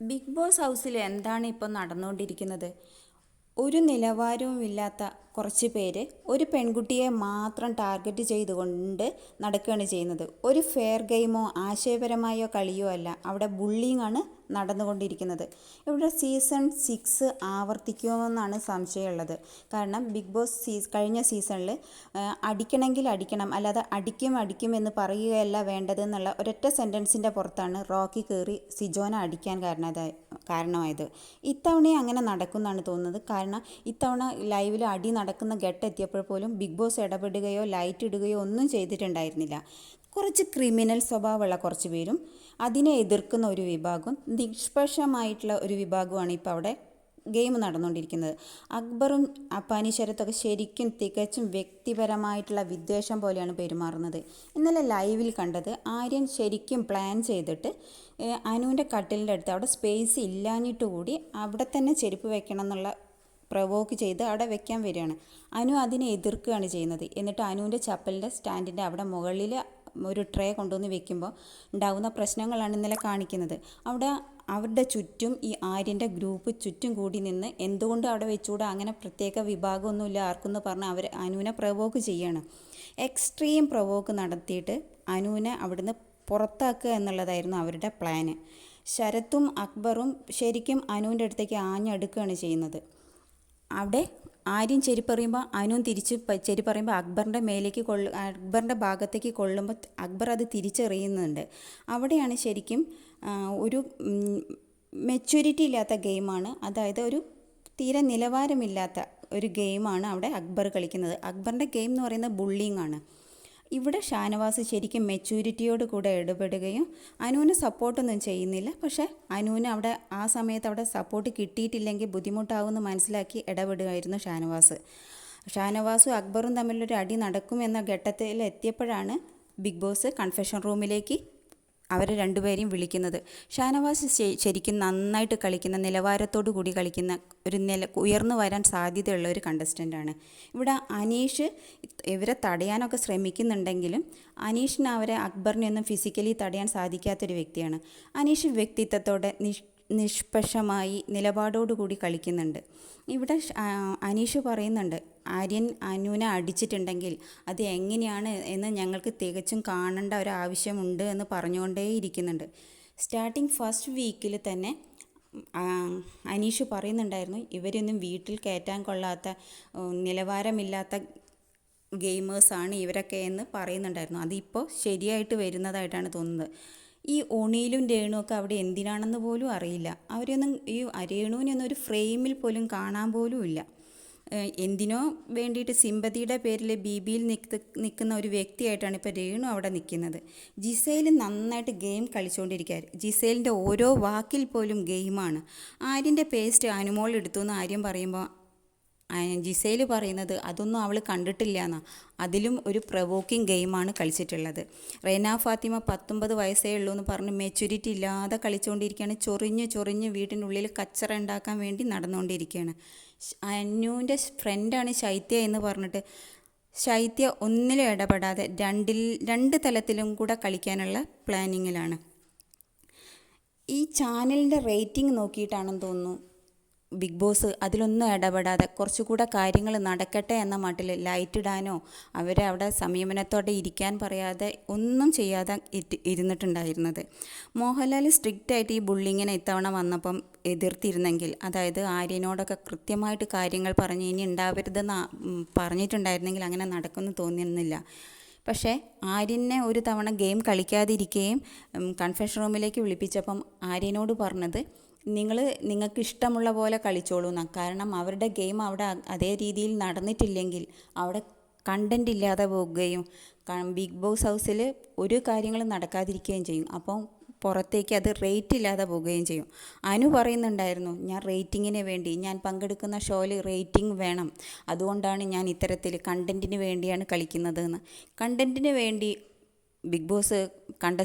Big boss ഹൗസിൽ എന്താണ് ഇപ്പോൾ നടന്നുകൊണ്ടിരിക്കുന്നത്? ഒരു നിലവാരവുമില്ലാത്ത കുറച്ച് പേര് ഒരു പെൺകുട്ടിയെ മാത്രം ടാർഗറ്റ് ചെയ്തുകൊണ്ട് നടക്കുകയാണ് ചെയ്യുന്നത്. ഒരു ഫെയർ ഗെയിമോ ആശയപരമായോ കളിയോ അല്ല. അവിടെ ബുള്ളിങ് ആണ് നടന്നുകൊണ്ടിരിക്കുന്നത്. ഇവിടെ സീസൺ സിക്സ് ആവർത്തിക്കുമെന്നാണ് സംശയമുള്ളത്. കാരണം ബിഗ് ബോസ് സീ കഴിഞ്ഞ സീസണിൽ അടിക്കണമെങ്കിൽ അടിക്കണം അല്ലാതെ അടിക്കും അടിക്കും എന്ന് പറയുകയല്ല വേണ്ടതെന്നുള്ള ഒരൊറ്റ സെന്റൻസിന്റെ പുറത്താണ് റോക്കി കയറി സിജോന അടിക്കാൻ കാരണതായ കാരണമായത്. ഇത്തവണയും അങ്ങനെ നടക്കുമെന്നാണ് തോന്നുന്നത്. കാരണം ഇത്തവണ ലൈവിൽ അടി നടക്കുന്ന ഘട്ടം എത്തിയപ്പോൾ പോലും ബിഗ് ബോസ് ഇടപെടുകയോ ലൈറ്റ് ഇടുകയോ ഒന്നും ചെയ്തിട്ടുണ്ടായിരുന്നില്ല. കുറച്ച് ക്രിമിനൽ സ്വഭാവമുള്ള കുറച്ച് പേരും അതിനെ എതിർക്കുന്ന ഒരു വിഭാഗം നിഷ്പക്ഷമായിട്ടുള്ള ഒരു വിഭാഗമാണ് ഇപ്പോൾ അവിടെ ഗെയിം നടന്നുകൊണ്ടിരിക്കുന്നത്. അക്ബറും അപ്പാനി ശരത്തൊക്കെ ശരിക്കും തികച്ചും വ്യക്തിപരമായിട്ടുള്ള വിദ്വേഷം പോലെയാണ് പെരുമാറുന്നത്. ഇന്നലെ ലൈവിൽ കണ്ടത് ആര്യൻ ശരിക്കും പ്ലാൻ ചെയ്തിട്ട് അനുവിന്റെ കട്ടിലിന്റെ അടുത്ത് അവിടെ സ്പേസ് ഇല്ലാഞ്ഞിട്ട് കൂടി അവിടെ തന്നെ ചെരുപ്പ് വെക്കണം എന്നുള്ള പ്രവോക്ക് ചെയ്ത് അവിടെ വെക്കാൻ വരികയാണ്. അനു അതിനെ എതിർക്കുകയാണ് ചെയ്യുന്നത്. എന്നിട്ട് അനുവിന്റെ ചപ്പലിന്റെ സ്റ്റാൻഡിന്റെ അവിടെ മുകളിൽ ഒരു ട്രേ കൊണ്ടുവന്ന് വെക്കുമ്പോൾ ഉണ്ടാകുന്ന പ്രശ്നങ്ങളാണ് ഇന്നലെ കാണിക്കുന്നത്. അവിടെ അവരുടെ ചുറ്റും ഈ ആര്യന്റെ ഗ്രൂപ്പ് ചുറ്റും കൂടി നിന്ന് എന്തുകൊണ്ട് അവിടെ വെച്ചുകൂടാ? അങ്ങനെ പ്രത്യേക വിഭാഗമൊന്നുമില്ല. ആർക്കെന്ന് പറഞ്ഞ് അവർ അനുവിനെ പ്രവോക്ക് ചെയ്യാണ്. എക്സ്ട്രീം പ്രവോക്ക് നടത്തിയിട്ട് അനുവിനെ അവിടുന്ന് പുറത്താക്കുക എന്നുള്ളതായിരുന്നു അവരുടെ പ്ലാന് ശരത്തും അക്ബറും ശരിക്കും അനുവിന്റെ അടുത്തേക്ക് ആഞ്ഞടുക്കുകയാണ് ചെയ്യുന്നത്. അവിടെ ആര്യം ചെരിപ്പറിയുമ്പോൾ അനുവും തിരിച്ച് ചെരിപ്പറിയുമ്പോൾ അക്ബറിന്റെ മേലേക്ക് കൊള്ളു അക്ബറിന്റെ ഭാഗത്തേക്ക് കൊള്ളുമ്പോൾ അക്ബർ അത് തിരിച്ചറിയുന്നുണ്ട്. അവിടെയാണ് ശരിക്കും ഒരു മെച്യൂരിറ്റി ഇല്ലാത്ത ഗെയിമാണ് അതായത് ഒരു തീരെ നിലവാരമില്ലാത്ത ഒരു ഗെയിമാണ് അവിടെ അക്ബർ കളിക്കുന്നത്. അക്ബറിന്റെ ഗെയിം എന്ന് പറയുന്നത് ബുള്ളിങ് ആണ്. ഇവിടെ ഷാനവാസ് ശരിക്കും മെച്യൂരിറ്റിയോട് കൂടെ ഇടപെടുകയും അനുവിന് സപ്പോർട്ടൊന്നും ചെയ്യുന്നില്ല. പക്ഷേ അനുവിന് അവിടെ ആ സമയത്ത് അവിടെ സപ്പോർട്ട് കിട്ടിയിട്ടില്ലെങ്കിൽ ബുദ്ധിമുട്ടാവുമെന്ന് മനസ്സിലാക്കി ഇടപെടുകയായിരുന്നു ഷാനവാസ്. ഷാനവാസും അക്ബറും തമ്മിലൊരു അടി നടക്കുമെന്ന ഘട്ടത്തിൽ എത്തിയപ്പോഴാണ് ബിഗ് ബോസ് കൺഫെഷൻ റൂമിലേക്ക് അവരെ രണ്ടുപേരെയും വിളിക്കുന്നത്. ഷാനവാസ് ശരിക്കും നന്നായിട്ട് കളിക്കുന്ന നിലവാരത്തോടു കൂടി കളിക്കുന്ന ഒരു നില ഉയർന്നു വരാൻ സാധ്യതയുള്ള ഒരു കണ്ടസ്റ്റന്റാണ് ഇവിടെ അനീഷ് ഇവരെ തടയാനൊക്കെ ശ്രമിക്കുന്നുണ്ടെങ്കിലും അനീഷിന് അവരെ അക്ബറിനെയൊന്നും ഫിസിക്കലി തടയാൻ സാധിക്കാത്തൊരു വ്യക്തിയാണ്. അനീഷ് വ്യക്തിത്വത്തോടെ നിഷ് നിഷ്പക്ഷമായി നിലപാടോടുകൂടി കളിക്കുന്നുണ്ട്. ഇവിടെ അനീഷ് പറയുന്നുണ്ട് ആര്യൻ അനുവിനെ അടിച്ചിട്ടുണ്ടെങ്കിൽ അത് എങ്ങനെയാണ് എന്ന് ഞങ്ങൾക്ക് തികച്ചും കാണേണ്ട ഒരു ആവശ്യമുണ്ട് എന്ന് പറഞ്ഞുകൊണ്ടേ ഇരിക്കുന്നുണ്ട് സ്റ്റാർട്ടിങ് ഫസ്റ്റ് വീക്കിൽ തന്നെ അനീഷ് പറയുന്നുണ്ടായിരുന്നു ഇവരൊന്നും വീട്ടിൽ കയറ്റാൻ കൊള്ളാത്ത നിലവാരമില്ലാത്ത ഗെയിമേഴ്സാണ് ഇവരൊക്കെ എന്ന് പറയുന്നുണ്ടായിരുന്നു. അതിപ്പോൾ ശരിയായിട്ട് വരുന്നതായിട്ടാണ് തോന്നുന്നത്. ഈ ഒണിയിലും ഒക്കെ അവിടെ എന്തിനാണെന്ന് പോലും അറിയില്ല. അവരൊന്നും ഈ രേണുവിനൊന്നും ഒരു ഫ്രെയിമിൽ പോലും കാണാൻ പോലും ഇല്ല. എന്തിനോ വേണ്ടിയിട്ട് സിമ്പതിയുടെ പേരിൽ ബി ബിയിൽ നിൽക്ക് നിൽക്കുന്ന ഒരു വ്യക്തിയായിട്ടാണ് ഇപ്പോൾ രേണു അവിടെ നിൽക്കുന്നത്. ജിസേൽ നന്നായിട്ട് ഗെയിം കളിച്ചുകൊണ്ടിരിക്കുക ജിസേലിന്റെ ഓരോ വാക്കിൽ പോലും ഗെയിമാണ്. ആര്യന്റെ പേസ്റ്റ് അനുമോൾ എടുത്തു എന്ന് ആര്യം പറയുമ്പോൾ ജിസേൽ പറയുന്നത് അതൊന്നും അവൾ കണ്ടിട്ടില്ല എന്നാ അതിലും ഒരു പ്രവോക്കിംഗ് ഗെയിമാണ് കളിച്ചിട്ടുള്ളത്. റെന ഫാത്തിമ പത്തൊമ്പത് വയസ്സേ ഉള്ളൂ എന്ന് പറഞ്ഞ് മെച്യൂരിറ്റി ഇല്ലാതെ കളിച്ചുകൊണ്ടിരിക്കുകയാണ് ചൊറിഞ്ഞ് ചൊറിഞ്ഞ് വീട്ടിനുള്ളിൽ കച്ചറ ഉണ്ടാക്കാൻ വേണ്ടി നടന്നുകൊണ്ടിരിക്കുകയാണ് അന്നുവിന്റെ ഫ്രണ്ടാണ് ശൈത്യ എന്ന് പറഞ്ഞിട്ട് ശൈത്യ ഒന്നിലും ഇടപെടാതെ രണ്ടിൽ രണ്ട് തലത്തിലും കൂടെ കളിക്കാനുള്ള പ്ലാനിങ്ങിലാണ് ഈ ചാനലിന്റെ റേറ്റിംഗ് നോക്കിയിട്ടാണെന്ന് തോന്നുന്നു. ബിഗ് ബോസ് അതിലൊന്നും ഇടപെടാതെ കുറച്ചുകൂടെ കാര്യങ്ങൾ നടക്കട്ടെ എന്ന മട്ടിൽ ലൈറ്റ് ഇടാനോ അവരെ അവിടെ സംയമനത്തോടെ ഇരിക്കാൻ പറയാതെ ഒന്നും ചെയ്യാതെ ഇരുന്നിട്ടുണ്ടായിരുന്നത്. മോഹൻലാൽ സ്ട്രിക്റ്റ് ആയിട്ട് ഈ ബുള്ളിങ്ങിനെ ഇത്തവണ വന്നപ്പം എതിർത്തിരുന്നെങ്കിൽ അതായത് ആര്യനോടൊക്കെ കൃത്യമായിട്ട് കാര്യങ്ങൾ പറഞ്ഞ് ഇനി ഉണ്ടാവരുതെന്ന് പറഞ്ഞിട്ടുണ്ടായിരുന്നെങ്കിൽ അങ്ങനെ നടക്കുമെന്ന് തോന്നിയിരുന്നില്ല. പക്ഷേ ആര്യനെ ഒരു തവണ ഗെയിം കളിക്കാതിരിക്കുകയും കൺഫെഷൻ റൂമിലേക്ക് വിളിപ്പിച്ചപ്പം ആര്യനോട് പറഞ്ഞത് നിങ്ങൾ നിങ്ങൾക്ക് ഇഷ്ടമുള്ള പോലെ കളിച്ചോളൂ എന്നാണ് കാരണം അവരുടെ ഗെയിം അവിടെ അതേ രീതിയിൽ നടന്നിട്ടില്ലെങ്കിൽ അവിടെ കണ്ടന്റ് ഇല്ലാതെ പോകുകയും ബിഗ് ബോസ് ഹൗസിൽ ഒരു കാര്യങ്ങളും നടക്കാതിരിക്കുകയും ചെയ്യും. അപ്പം പുറത്തേക്ക് അത് റേറ്റ് ഇല്ലാതെ പോവുകയും ചെയ്യും. അനു പറയുന്നുണ്ടായിരുന്നു ഞാൻ റേറ്റിങ്ങിന് വേണ്ടി ഞാൻ പങ്കെടുക്കുന്ന ഷോയിൽ റേറ്റിംഗ് വേണം. അതുകൊണ്ടാണ് ഞാൻ ഇത്തരത്തിൽ കണ്ടന്റിന് വേണ്ടിയാണ് കളിക്കുന്നത് എന്ന് കണ്ടന്റിന് വേണ്ടി ബിഗ് ബോസ് കണ്ട